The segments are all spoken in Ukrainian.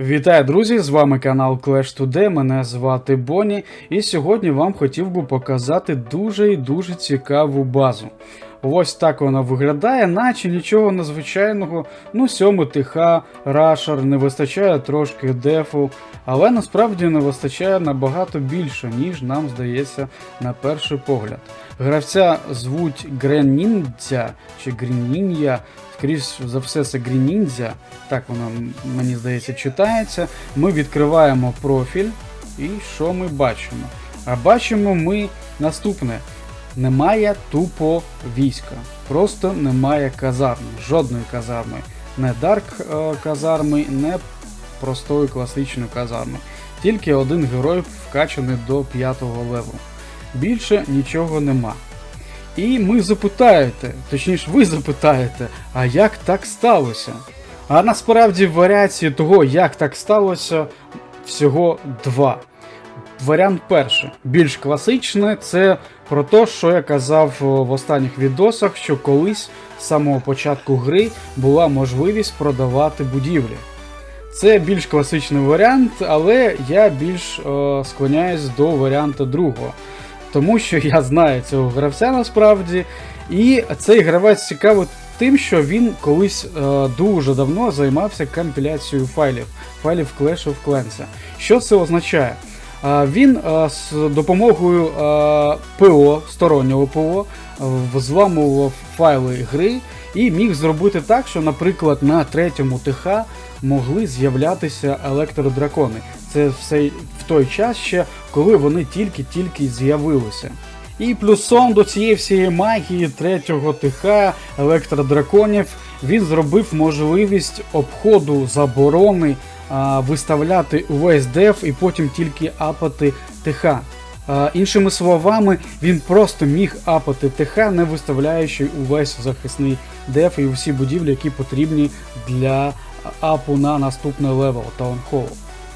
Вітаю, друзі! З вами канал Clash Today, мене звати Бонні, і сьогодні вам хотів би показати дуже і дуже цікаву базу. Ось так вона виглядає, наче нічого незвичайного. Ну, 7 ТХ, рашер, не вистачає трошки дефу, але насправді не вистачає набагато більше, ніж нам здається на перший погляд. Гравця звуть Греніндзя чи Грінін'я, скоріш за все, це Грініндзя, так воно мені здається читається. Ми відкриваємо профіль, і що ми бачимо? А бачимо ми наступне: немає тупо війська, просто немає казарми, жодної казарми. Не дарк е, казарми, не простої класичної казарми. Тільки один герой вкачаний до 5 леву. Більше нічого нема. І ми запитаєте, точніше, ви запитаєте, а як так сталося? А насправді варіації того, як так сталося, всього два. Варіант перший, більш класичний, це про те, що я казав в останніх відосах, що колись з самого початку гри була можливість продавати будівлі. Це більш класичний варіант, але я більш е, склоняюсь до варіанту другого. Тому що я знаю цього гравця насправді. І цей гравець цікавий тим, що він колись е, дуже давно займався компіляцією файлів, файлів Clash of Clans. Що це означає? Він з допомогою ПО, стороннього ПО, взламував файли гри і міг зробити так, що, наприклад, на третьому ТХ могли з'являтися електродракони. Це все в той час ще, коли вони тільки-тільки з'явилися. І плюсом до цієї всієї магії третього ТХ електродраконів він зробив можливість обходу заборони виставляти увесь деф і потім тільки апати ТХ. Іншими словами, він просто міг апати ТХ, не виставляючи увесь захисний деф і усі будівлі, які потрібні для апу на наступний левел Таунхолл.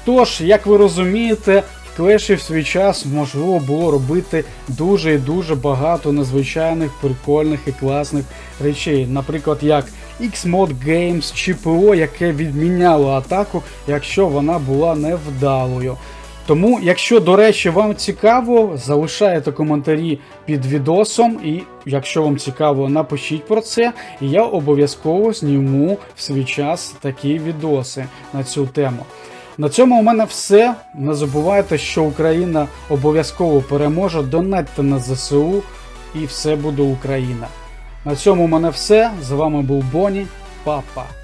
Тож, як ви розумієте, в клеші в свій час можливо було робити дуже і дуже багато незвичайних, прикольних і класних речей. Наприклад, як Xmod Games чи ПО, яке відміняло атаку, якщо вона була невдалою. Тому, якщо, до речі, вам цікаво, залишайте коментарі під відосом, і якщо вам цікаво, напишіть про це, і я обов'язково зніму в свій час такі відоси на цю тему. На цьому у мене все. Не забувайте, що Україна обов'язково переможе. Донатьте на ЗСУ і все буде Україна. На цьому у мене все. З вами був Боні. Па-па.